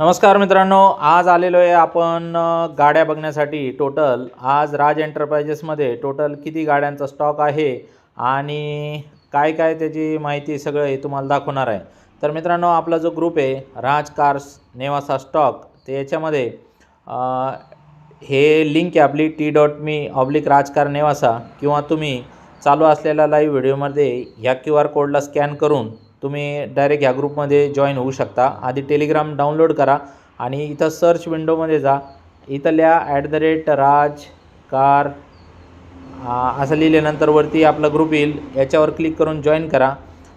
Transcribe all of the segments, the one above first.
नमस्कार मित्रांनो आज आलेलो आहे आपण गाड्या बघण्यासाठी. टोटल आज राज एंटरप्राइजेसमध्ये टोटल किती गाड्यांचा स्टॉक आहे आणि काय काय त्याची माहिती सगळं हे तुम्हाला दाखवणार आहे. तर मित्रांनो आपला जो ग्रुप आहे राज कार्स नेवासा स्टॉक ते याच्यामध्ये हे लिंक आहे आपली टी डॉट मी ऑब्लिक राजकार नेवासा. किंवा तुम्ही चालू असलेल्या लाईव्ह व्हिडिओमध्ये ह्या क्यू आर कोडला स्कॅन करून तुम्ही डायरेक्ट ह्या ग्रुपमध्ये जॉईन होऊ शकता. आधी टेलिग्राम डाउनलोड करा आणि इथं सर्च विंडोमध्ये जा. इथं at the rate Raj car असं लिहिल्यानंतर वरती आपला ग्रुप येईल. याच्यावर क्लिक करून जॉईन करा.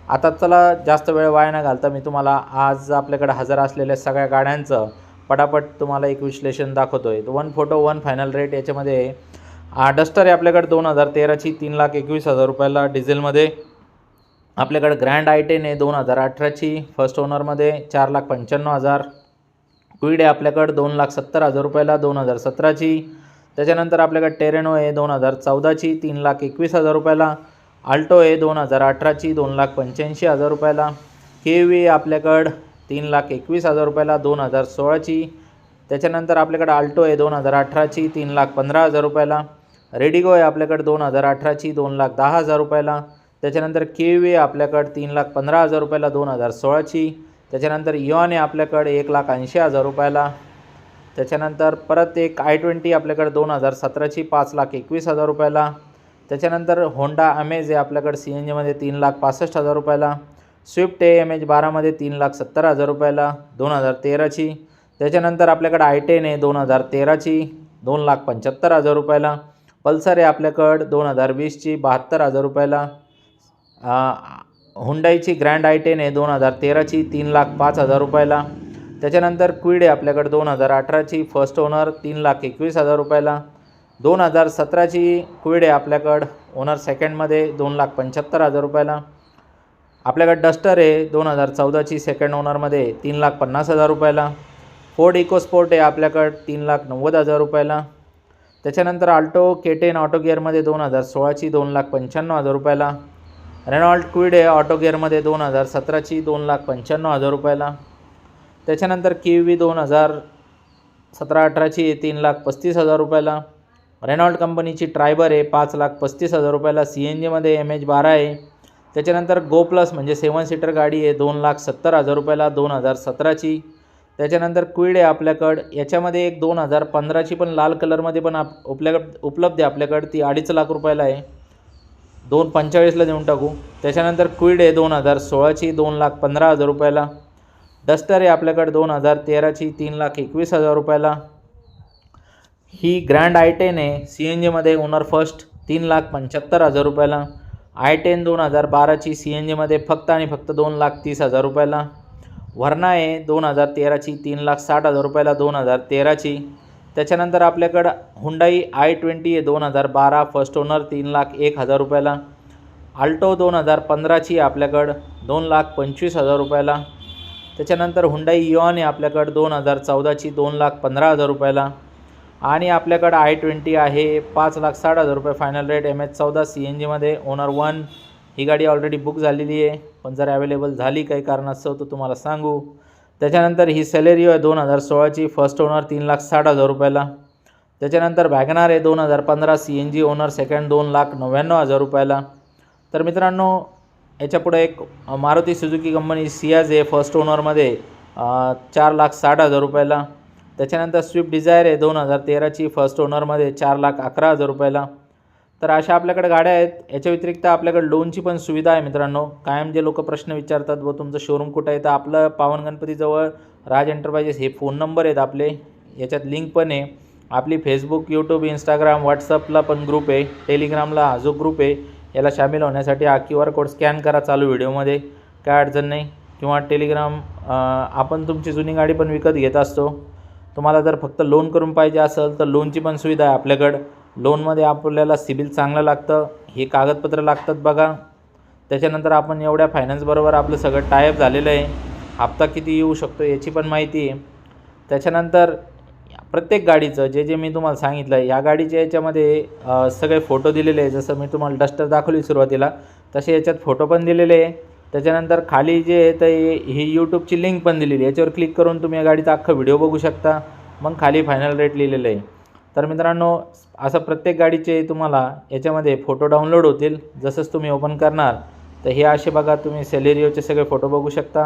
आता चला जास्त वेळ वाया न घालता मी तुम्हाला आज आपल्याकडे हजर असलेल्या सगळ्या गाड्यांचं पटापट तुम्हाला एक विश्लेषण दाखवतो आहे one photo one final rate याच्यामध्ये डस्टर आहे आपल्याकडे दोन हजार तेराची तीन लाख एकवीस हजार रुपयाला डिझेलमध्ये आपल्याकडे ग्रँड आय टेन आहे दोन हजार अठराची. फर्स्ट ओनरमध्ये चार लाख पंच्याण्णव हजार. क्विड आहे आपल्याकडं दोन लाख सत्तर हजार रुपयाला दोन हजार सतराची. त्याच्यानंतर आपल्याकडे टेरेनो आहे दोन हजार चौदाची तीन लाख एकवीस हजार रुपयाला. आल्टो आहे दोन हजार अठराची दोन लाख पंच्याऐंशी हजार रुपयाला. के व्ही आपल्याकडं तीन लाख एकवीस हजार रुपयाला दोन हजार सोळाची. त्याच्यानंतर आपल्याकडे आल्टो आहे दोन हजार अठराची तीन लाख पंधरा हजार रुपयाला. रेडिगो आहे आपल्याकडे दोन हजार अठराची दोन लाख दहा हजार रुपयाला. त्याच्यानंतर के वे आहे आपल्याकडं तीन लाख पंधरा हजार रुपयाला दोन हजार सोळाची. त्याच्यानंतर इऑन आहे आपल्याकडे एक लाख ऐंशी हजार रुपयाला. त्याच्यानंतर परत एक आय ट्वेंटी आपल्याकडे दोन हजार सतराची पाच लाख एकवीस हजार रुपयाला. त्याच्यानंतर होंडा अमेज आहे आपल्याकडे सी एन जीमध्ये तीन लाख पासष्ट हजार रुपयाला. स्विफ्ट आहे एम एच बारामध्ये तीन लाख सत्तर हजार रुपयाला दोन हजार तेराची. त्याच्यानंतर आपल्याकडे आय टेन आहे दोन हजार तेराची दोन लाख पंच्याहत्तर हजार रुपयाला. पल्सर आहे आपल्याकडं दोन हजार वीसची बहात्तर हजार रुपयाला. हुंडाईची ग्रँड आय टेन आहे दोन हजार तेराची तीन लाख पाच हजार रुपयाला. त्याच्यानंतर क्विड आहे आपल्याकडे दोन हजार अठराची फर्स्ट ओनर तीन लाख एकवीस हजार रुपयाला. दोन हजार सतराची क्विड आहे आपल्याकडं ओनर सेकंडमध्ये दोन लाख पंच्याहत्तर हजार रुपयाला. आपल्याकडे डस्टर आहे दोन हजार चौदाची सेकंड ओनरमध्ये तीन लाख पन्नास हजार रुपयाला. फोर्ड इकोस्पोर्ट आहे आपल्याकडं तीन लाख नव्वद हजार रुपयाला. त्याच्यानंतर आल्टो के टेन ऑटो गिअरमध्ये दोन हजार सोळाची दोन लाख पंच्याण्णव हजार रुपयाला. रेनॉल्ड क्विड आहे ऑटो गिअरमध्ये दोन हजार सतराची दोन लाख पंच्याण्णव हजार रुपयाला. त्याच्यानंतर के व्ही दोन हजार सतरा अठराची तीन लाख पस्तीस हजार रुपयाला. रेनॉल्ड कंपनीची ट्रायबर आहे पाच लाख पस्तीस हजार रुपयाला. सी एन जीमध्ये एम एच बारा आहे त्याच्यानंतर गो प्लस म्हणजे सेवन सीटर गाडी आहे दोन लाख सत्तर हजार रुपयाला दोन हजार सतराची. त्याच्यानंतर क्विड आहे आपल्याकडं याच्यामध्ये एक दोन हजार पंधराची पण लाल कलरमध्ये पण आप आपल्याकडं उपलब्ध आहे आपल्याकडं ती अडीच लाख रुपयाला आहे. दोन पंचेचाळीसला देऊन टाकू. त्याच्यानंतर क्विड आहे दोन हजार सोळाची दोन लाख पंधरा हजार रुपयाला. डस्टर आहे आपल्याकडे दोन हजार तेराची तीन लाख एकवीस हजार रुपयाला. ही ग्रँड आय टेन आहे सी एन जीमध्ये ओनर फर्स्ट तीन लाख पंच्याहत्तर हजार रुपयाला. आय टेन दोन हजार बाराची सी एन जीमध्ये फक्त आणि फक्त दोन लाख तीस हजार रुपयाला. व्हर्ना आहे दोन हजार तेराची तीन लाख साठ हजार रुपयाला दोन हजार तेराची. त्याच्यानंतर आपल्याकडं हुंडाई आय ट्वेंटी आहे दोन हजार बारा फर्स्ट ओनर तीन लाख एक हजार रुपयाला. आल्टो दोन हजार पंधराची आहे आपल्याकडं दोन लाख पंचवीस हजार रुपयाला. त्याच्यानंतर हुंडाई इऑन आहे आपल्याकडं दोन हजार चौदाची दोन लाख पंधरा हजार रुपयाला. आणि आपल्याकडं आय ट्वेंटी आहे पाच लाख साठ हजार रुपये फायनल रेट एम एच चौदा सी एन जीमध्ये ओनर वन ही गाडी ऑलरेडी बुक झालेली आहे पण जर अवेलेबल झाली काही कारणास्तव तर तुम्हाला सांगू. त्याच्यानंतर ही सेलेरिओ आहे दोन हजार सोळाची. फर्स्ट ओनर तीन लाख साठ हजार रुपयाला. त्याच्यानंतर वॅगनार आहे दोन हजार पंधरा. C N G owner second दोन लाख नव्याण्णव हजार रुपयाला. तर मित्रांनो याच्यापुढे एक मारुती सुजुकी कंपनी सियाज आहे. फर्स्ट ओनरमध्ये चार लाख साठ हजार रुपयाला. त्याच्यानंतर स्विफ्ट डिझायर आहे दोन हजार तेराची. फर्स्ट ओनरमध्ये चार लाख अकरा हजार रुपयाला. तर अशा आपल्याकडे गाड्या आहेत. याच्या व्यतिरिक्त आपल्याकडे लोनची पण सुविधा आहे मित्रांनो. कायम जे लोक प्रश्न विचारतात व तुमचं शोरूम कुठं आहे? तर आपलं पावन गणपतीजवळ राज एंटरप्राइजेस हे फोन नंबर आहेत आपले. याच्यात लिंक पण आहे. आपली फेसबुक यूट्यूब इंस्टाग्राम व्हॉट्सअपला पण ग्रुप आहे. टेलिग्रामला हा जो ग्रुप आहे याला सामील होण्यासाठी हा क्यू आर कोड स्कॅन करा चालू व्हिडिओमध्ये. काय अडचण नाही. किंवा टेलिग्राम आपण तुमची जुनी गाडी पण विकत घेत असतो. तुम्हाला जर फक्त लोन करून पाहिजे असेल तर लोनची पण सुविधा आहे आपल्याकडं. लोनमध्ये आपल्याला सिबिल चांगलं लागतं हे कागदपत्र लागतात बघा. त्याच्यानंतर आपण एवढ्या फायनान्सबरोबर आपलं सगळं टायअप झालेलं आहे. हप्ता किती येऊ शकतो याची पण माहिती आहे. त्याच्यानंतर प्रत्येक गाडीचं जे जे मी तुम्हाला सांगितलं आहे या गाडीच्या याच्यामध्ये सगळे फोटो दिलेले आहे. जसं मी तुम्हाला डस्टर दाखवली सुरुवातीला तसे याच्यात फोटो पण दिलेले आहे. त्याच्यानंतर खाली जे आहे तर ही यूट्यूबची लिंक पण दिलेली आहे. याच्यावर क्लिक करून तुम्ही या गाडीचा अख्खा व्हिडिओ बघू शकता. मग खाली फायनल रेट लिहिलेलं आहे. तर मित्रांनो असं प्रत्येक गाडीचे तुम्हाला याच्यामध्ये फोटो डाउनलोड होतील जसंच तुम्ही ओपन करणार. तर हे असे बघा तुम्ही सेलेरिओचे सगळे फोटो बघू शकता.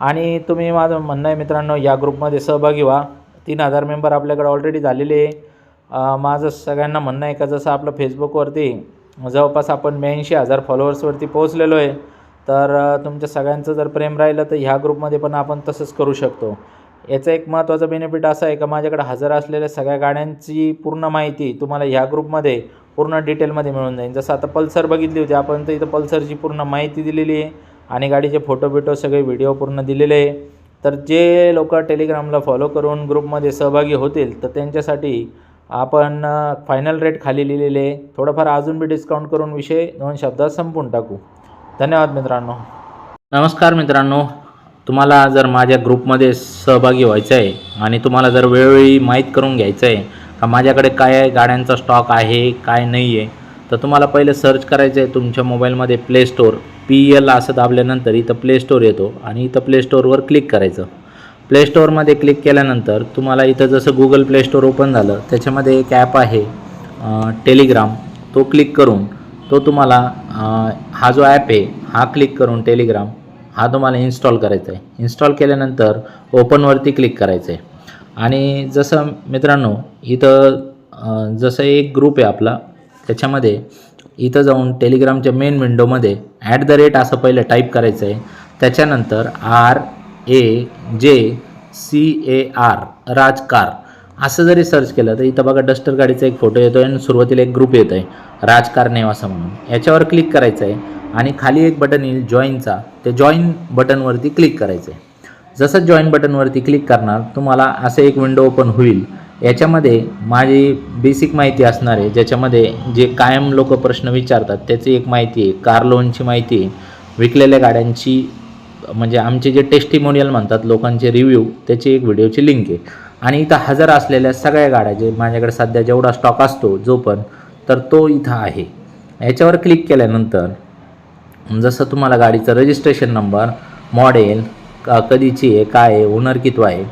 आणि तुम्ही माझं म्हणणं आहे मित्रांनो या ग्रुपमध्ये सहभागी व्हा. तीन हजार मेंबर आपल्याकडे ऑलरेडी झालेले आहे. माझं सगळ्यांना म्हणणं आहे का जसं आपलं फेसबुकवरती जवळपास आपण ब्याऐंशी हजार फॉलोअर्सवरती पोहोचलेलो आहे. तर तुमच्या सगळ्यांचं जर प्रेम राहिलं तर ह्या ग्रुपमध्ये पण आपण तसंच करू शकतो. याचं एक महत्त्वाचा बेनिफिट असा आहे का माझ्याकडे हजर असलेल्या सगळ्या गाड्यांची पूर्ण माहिती तुम्हाला ह्या ग्रुपमध्ये पूर्ण डिटेलमध्ये मिळून जाईल. जसं आता पल्सर बघितली होती आपण तर इथं पल्सरची पूर्ण माहिती दिलेली आहे आणि गाडीचे फोटो बिटो सगळे व्हिडिओ पूर्ण दिलेले आहे. तर जे लोक टेलिग्रामला फॉलो करून ग्रुपमध्ये सहभागी होतील तर त्यांच्यासाठी आपण फायनल रेट खाली लिहिलेले आहे. थोडंफार अजून बी डिस्काउंट करून विषय दोन शब्दात संपून टाकू. धन्यवाद मित्रांनो. नमस्कार मित्रांनो. तुम्हाला जर माझ्या ग्रुपमध्ये सहभागी व्हायचं आहे आणि तुम्हाला जर वेळोवेळी माहीत करून घ्यायचं आहे का माझ्याकडे काय गाड्यांचा स्टॉक आहे काय नाही आहे तर तुम्हाला पहिले सर्च करायचं आहे तुमच्या मोबाईलमध्ये प्ले स्टोअर पी एल असं दाबल्यानंतर इथं प्ले स्टोअर येतो आणि इथं प्ले स्टोअरवर क्लिक करायचं. प्ले स्टोअरमध्ये क्लिक केल्यानंतर तुम्हाला इथं जसं गुगल प्ले स्टोअर ओपन झालं त्याच्यामध्ये एक ॲप आहे टेलिग्राम तो क्लिक करून तो तुम्हाला हा जो ॲप आहे हा क्लिक करून टेलिग्राम हा तुम्हाला इन्स्टॉल करायचा आहे इन्स्टॉल केल्यानंतर ओपनवरती क्लिक करायचं आहे आणि जसं मित्रांनो इथं जसं एक ग्रुप आहे आपला त्याच्यामध्ये इथं जाऊन टेलिग्रामच्या मेन विंडोमध्ये ॲट द रेट असं पहिलं टाईप करायचं आहे त्याच्यानंतर आर ए जे सी ए आर राजकार असं जरी सर्च केलं तर इथं बघा डस्टर गाडीचा एक फोटो येतो आहे आणि सुरुवातीला एक ग्रुप येतो आहे राजकार नेव असं म्हणून. याच्यावर क्लिक करायचं आहे आणि खाली एक बटन येईल जॉईनचा. ते जॉईन बटनवरती क्लिक करायचं. आहे जसं जॉईन बटनवरती क्लिक करणार तुम्हाला असं एक विंडो ओपन होईल. याच्यामध्ये माझी बेसिक माहिती असणार आहे. ज्याच्यामध्ये जे कायम लोक प्रश्न विचारतात त्याची एक माहिती आहे. कार लोनची माहिती आहे. विकलेल्या गाड्यांची म्हणजे आमचे जे टेस्टिमोनियल म्हणतात लोकांचे रिव्ह्यू त्याची एक व्हिडिओची लिंक आहे. आणि इथं हजर असलेल्या सगळ्या गाड्या जे माझ्याकडे सध्या जेवढा स्टॉक असतो जो पण तर तो इथं आहे. याच्यावर क्लिक केल्यानंतर जसं तुम्हाला गाडीचं रजिस्ट्रेशन नंबर मॉडेल का कधीची आहे काय आहे ओनर कितवा आहे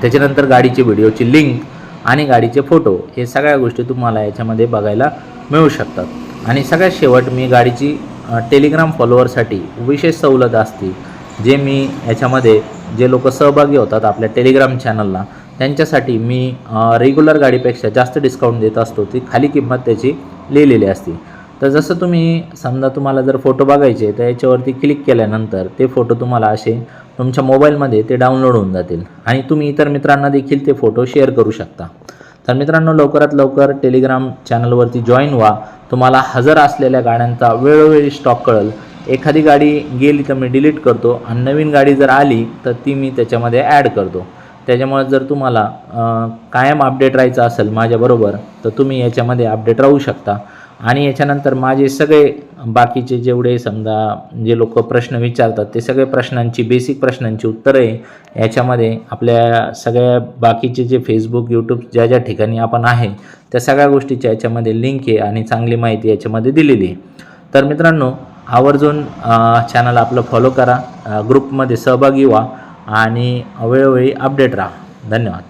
त्याच्यानंतर गाडीची व्हिडिओची लिंक आणि गाडीचे फोटो हे सगळ्या गोष्टी तुम्हाला याच्यामध्ये बघायला मिळू शकतात. आणि सगळ्यात शेवट मी गाडीची टेलिग्राम फॉलोअरसाठी विशेष सवलत असते जे मी याच्यामध्ये जे लोक सहभागी होतात आपल्या टेलिग्राम चॅनलला त्यांच्यासाठी मी रेग्युलर गाडीपेक्षा जास्त डिस्काउंट देत असतो ती खाली किंमत त्याची लिहिलेली असते. तर जसं तुम्ही समजा तुम्हाला जर फोटो बघायचे तर याच्यावरती क्लिक केल्यानंतर ते फोटो तुम्हाला असे तुमच्या मोबाईलमध्ये ते डाउनलोड होऊन जातील. आणि तुम्ही इतर मित्रांना देखील ते फोटो शेअर करू शकता. तर मित्रांनो लवकरात लवकर टेलिग्राम चॅनलवरती जॉईन व्हा. तुम्हाला हजर असलेल्या गाड्यांचा वेळोवेळी स्टॉक कळेल. एखादी गाडी गेली तर मी डिलीट करतो आणि नवीन गाडी जर आली तर ती मी त्याच्यामध्ये ॲड करतो. त्याच्यामुळे जर तुम्हाला कायम अपडेट राहायचं असेल माझ्याबरोबर तर तुम्ही याच्यामध्ये अपडेट राहू शकता. आणि याच्यानंतर माझे सगळे बाकीचे जेवढे समजा जे लोक प्रश्न विचारतात ते सगळे प्रश्नांची बेसिक प्रश्नांची उत्तरे याच्यामध्ये आपल्या सगळ्या बाकीचे जे फेसबुक यूट्यूब ज्या ज्या ठिकाणी आपण आहे त्या सगळ्या गोष्टीच्या याच्यामध्ये लिंक आहे आणि चांगली माहिती याच्यामध्ये दिलेली आहे. तर मित्रांनो आवर्जून चॅनल आपलं फॉलो करा. ग्रुपमध्ये सहभागी व्हा आणि वेळोवेळी अपडेट राहा. धन्यवाद.